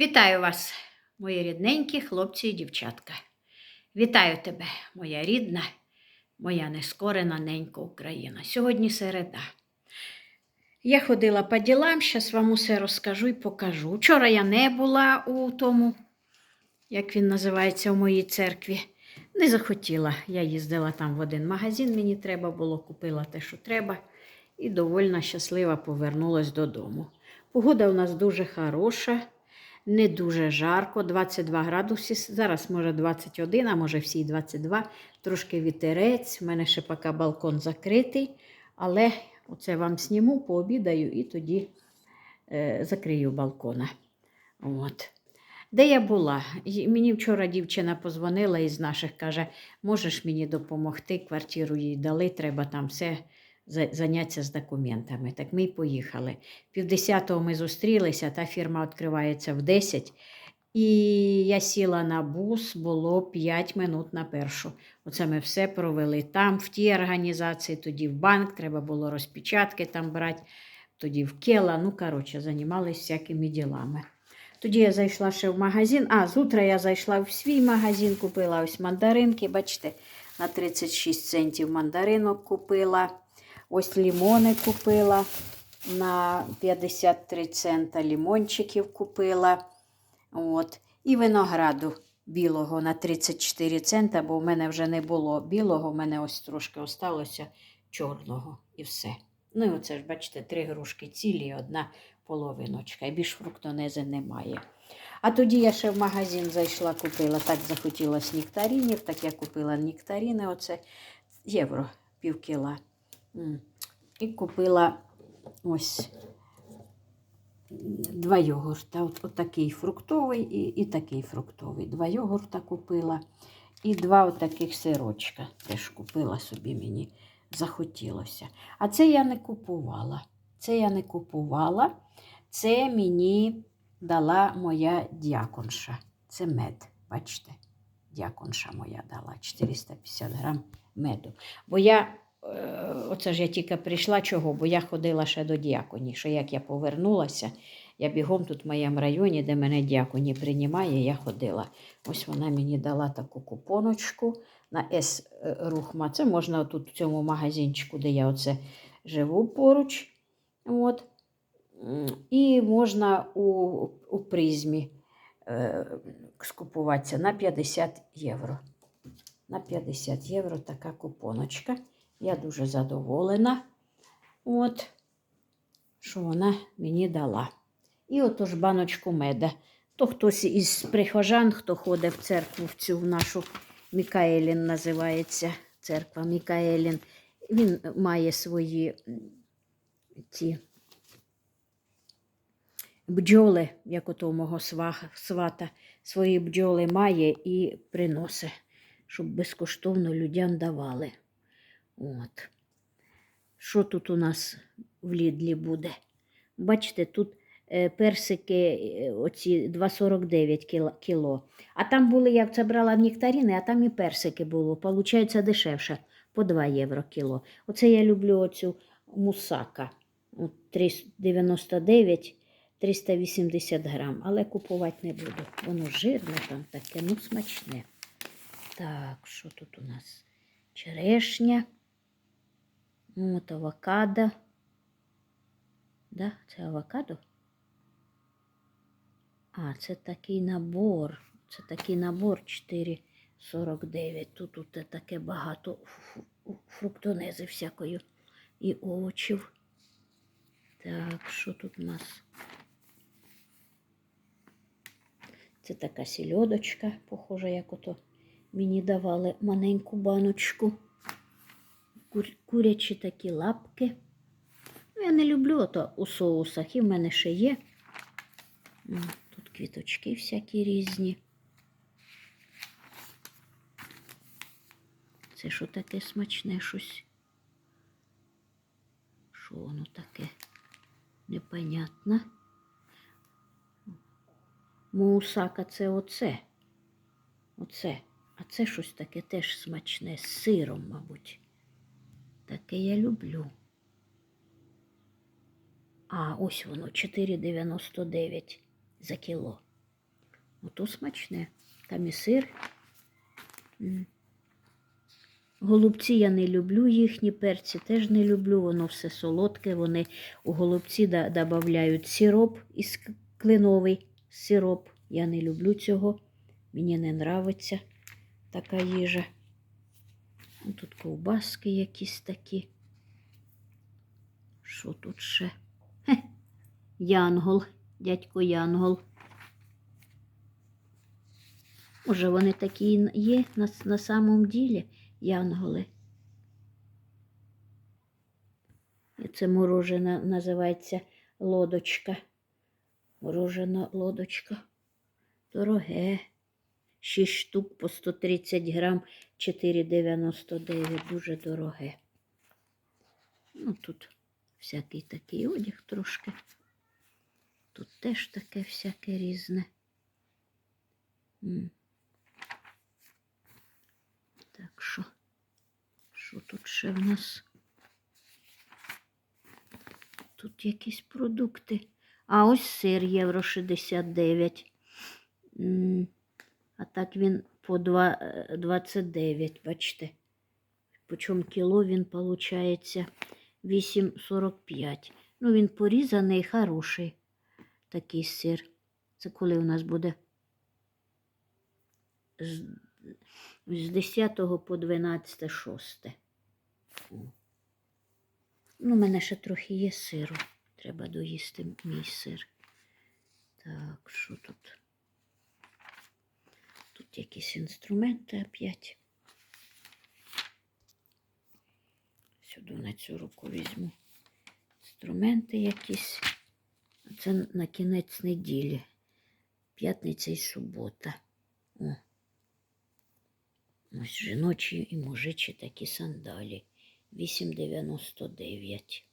Вітаю вас, мої рідненькі хлопці і дівчатка. Вітаю тебе, моя рідна, моя нескорена ненька Україна. Сьогодні середа. Я ходила по ділам, зараз вам усе розкажу і покажу. Вчора я не була у тому, як він називається, у моїй церкві. Не захотіла. Я їздила там в один магазин, мені треба було, купила те, що треба, і довольно щаслива повернулась додому. Погода у нас дуже хороша, не дуже жарко, 22 градуси. Зараз може 21, а може всі 22. Трошки вітерець. У мене ще поки балкон закритий, але оце вам сніму, пообідаю і тоді е, закрию балкона. От. Де я була? Мені вчора дівчина позвонила із наших, каже, можеш мені допомогти, квартиру їй дали, треба там все зайнятися з документами. Так ми й поїхали. Півдесятого ми зустрілися, та фірма відкривається в 10. І я сіла на бус, було 5 минут на першу. Оце ми все провели там, в тій організації, тоді в банк, треба було розпечатки там брати, тоді в Кела. Ну, коротше, займалися всякими ділами. Тоді я зайшла ще в магазин. А, з я зайшла в свій магазин, купила ось мандаринки. Бачите, на 36 центів мандаринок купила. Ось лімони купила. На 53 цента лімончиків купила. От. І винограду білого на 34 цента, бо в мене вже не було білого, в мене ось трошки осталося чорного і все. Ну і оце ж, бачите, три грушки цілі, і одна половиночка. І більш фруктонези немає. А тоді я ще в магазин зайшла, купила, так захотілося нектаринів, так я купила нектарини, оце євро пів кіла. І купила ось два йогурта. От, от такий фруктовий і, і такий фруктовий. Два йогурта купила. І два отаких сирочка теж купила собі мені захотілося. А це я не купувала. Це я не купувала. Це мені дала моя дяконша. Це мед. Бачите, дяконша моя дала 450 грам меду. Бо я, оце ж я тільки прийшла чого, бо я ходила ще до дяконі, що як я повернулася, я бігом тут в моєму районі, де мене дяконі приймає, я ходила. Ось вона мені дала таку купоночку на С е, Рухма. Це можна тут в цьому магазинчику, де я оце живу поруч. От. І можна у, у призмі е, скупуватися на 50 євро. На 50 євро така купоночка. Я дуже задоволена. От, що вона мені дала. І отож баночку меда. То хтось із прихожан, хто ходить в церкву, в цю в нашу Мікаелін називається церква Мікаелін. Він має свої ці бджоли, як ото мого свата, свої бджоли має і приносить, щоб безкоштовно людям давали. От. Що тут у нас в Лідлі буде? Бачите, тут е, персики е, оці 2,49 кіло. А там були, я це брала нектарини, а там і персики було. Получається дешевше, по 2 євро кіло. Оце я люблю оцю мусака. От 3,99 380 грам, але купувати не буду. Воно жирне там таке, ну смачне. Так, що тут у нас? Черешня. От авокадо. Да, це авокадо? А, це такий набор. Це такий набор 4,49. Тут, тут таке багато фруктонези всякої і овочів. Так, що тут у нас? Це така сільодочка, похожа, як ото мені давали маленьку баночку. Кур, курячі такі лапки. Ну, я не люблю ото у соусах, і в мене ще є. Тут квіточки всякі різні. Це що таке смачне щось? Що воно таке? Непонятно. Мусака це оце. Оце. А це щось таке теж смачне з сиром, мабуть. Таке я люблю. А, ось воно 4,99 за кіло. Ото смачне. Там і сир. Голубці я не люблю їхні перці, теж не люблю, воно все солодке. Вони у голубці додають сироп із к- кленовий сироп. Я не люблю цього. Мені не нравиться така їжа. Ну, Тут ковбаски якісь такі. Що тут ще? Хе. Янгол, дядько Янгол. Може, вони такі є на, на самом ділі, янголи. І це морожена називається лодочка. Морожена лодочка. Дороге. 6 штук по 130 грам 4,99. Дуже дороге. Ну, тут всякий такий одяг трошки. Тут теж таке всяке різне. Так що, що тут ще в нас? Тут якісь продукти. А ось сир євро 69. А так він по два- е, 29, бачите. Почому кіло він виходить 8,45. Ну, він порізаний, хороший такий сир. Це коли у нас буде з, з 10 по 12 6. Ну, у мене ще трохи є сиру. Треба доїсти мій сир. Так, що тут? Тут якісь інструменти опять. Сюди на цю руку візьму. Інструменти якісь. Це на кінець неділі. П'ятниця і субота. О. Ось жіночі і мужичі такі сандалі. 8,99.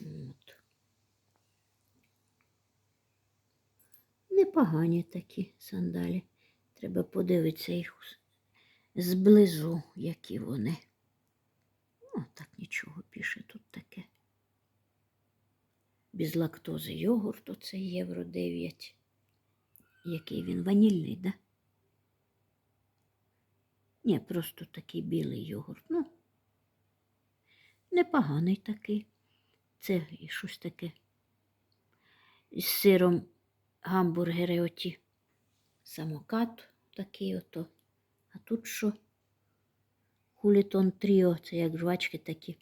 От. Непогані такі сандалі. Треба подивитися їх зблизу, які вони. О, так нічого пише тут таке. Без лактози йогурт, оце євро 9. Який він ванільний, да? Ні, просто такий білий йогурт. Ну, непоганий такий. Це і щось таке. З сиром гамбургери оті. Самокат такий ото. А тут що? Хулітон Тріо, це як жвачки такі.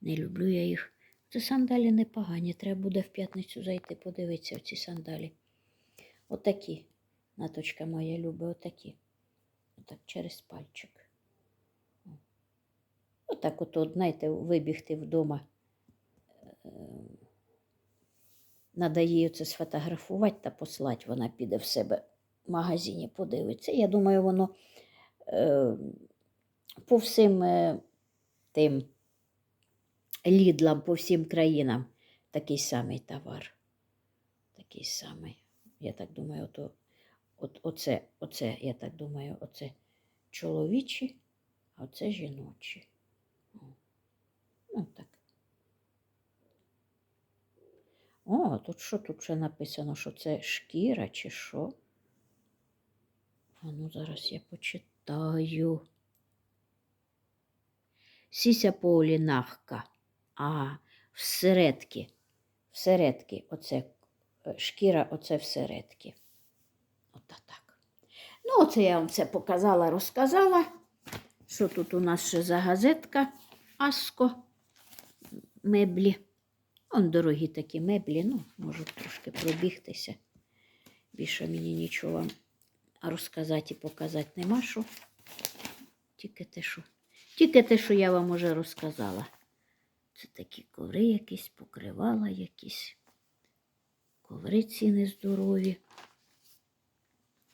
Не люблю я їх. Це сандалі непогані. Треба буде в п'ятницю зайти, подивитися в ці сандалі. Отакі. Наточка моя любить, отакі. Отак через пальчик. Отак от, знаєте, вибігти вдома. Е, Надо її це сфотографувати та послати. Вона піде в себе в магазині, подивиться. Я думаю, воно е, по всім е, тим лідлам, по всім країнам такий самий товар. Такий самий. Я так думаю, ото, от, оце, оце, я так думаю, оце чоловічі, а оце жіночі. Ну, так. О, тут що тут ще написано, що це шкіра чи що? А ну зараз я почитаю. Сіся полінахка. А, всередки. Всередки, оце е, шкіра, оце всередки. Ота так. Ну, оце я вам це показала, розказала. Що тут у нас ще за газетка? Аско меблі. Он дорогі такі меблі, ну, можу трошки пробігтися. Більше мені нічого вам розказати і показати нема що. Тільки те, що. Тільки те, що я вам уже розказала. Це такі коври якісь, покривала якісь. Коври ці нездорові.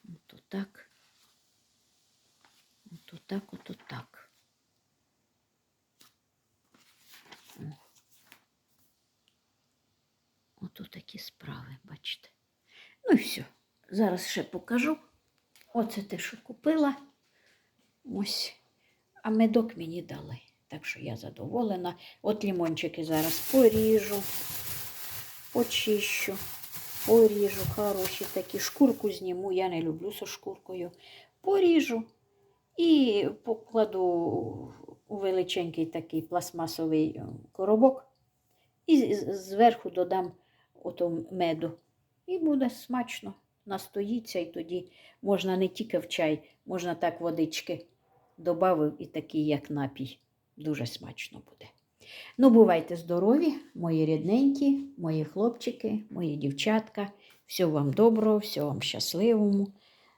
Ото так. Ото так, ото так. О. Ото такі справи, бачите. Ну і все. Зараз ще покажу. Оце те, що купила. Ось. А медок мені дали. Так що я задоволена. От лімончики зараз поріжу, почищу. поріжу, хороші такі, шкурку зніму, я не люблю зі шкуркою. Поріжу і покладу у величенький такий пластмасовий коробок. І зверху додам ото меду. І буде смачно. Настоїться, і тоді можна не тільки в чай, можна так водички додав і такий, як напій. Дуже смачно буде. Ну, бувайте здорові, мої рідненькі, мої хлопчики, мої дівчатка. Всього вам доброго, всього вам щасливому.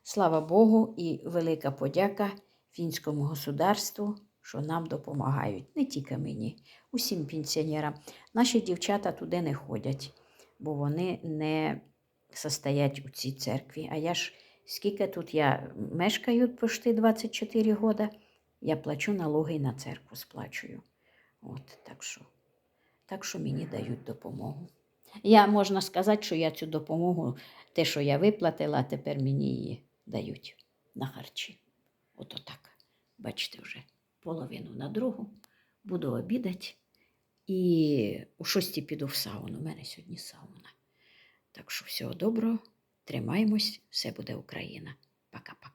Слава Богу і велика подяка фінському государству, що нам допомагають. Не тільки мені, усім пенсіонерам. Наші дівчата туди не ходять, бо вони не состоять у цій церкві. А я ж скільки тут я мешкаю почти 24 роки, я плачу налоги і на церкву сплачую. От, так що, так що мені дають допомогу. Я можна сказати, що я цю допомогу, те, що я виплатила, тепер мені її дають на харчі. Ото так. Бачите, вже половину на другу. Буду обідати. І у шостій піду в сауну. У мене сьогодні сауна. Так що всього доброго, тримаємось, все буде Україна. Пока-пока.